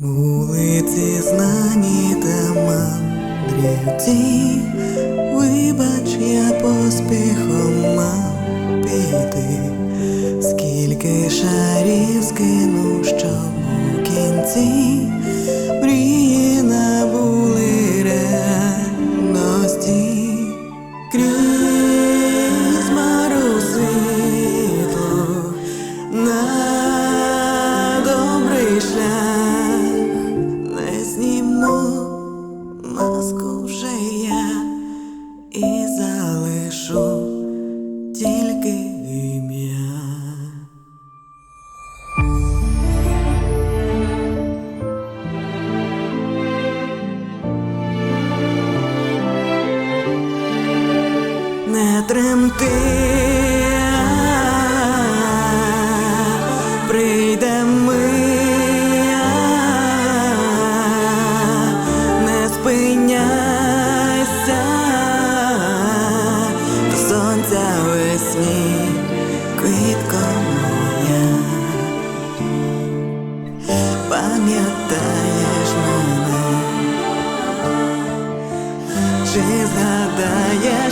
Вулиці знані та мандрівці ти шарів скинув, щоб у кінці мрії набули реальності. Крізь на добрий шлях не зніму маску вже я. ти прийде ми, не спиняйся сонця весні, квітко пам'ятаєш мене, чи згадаєш?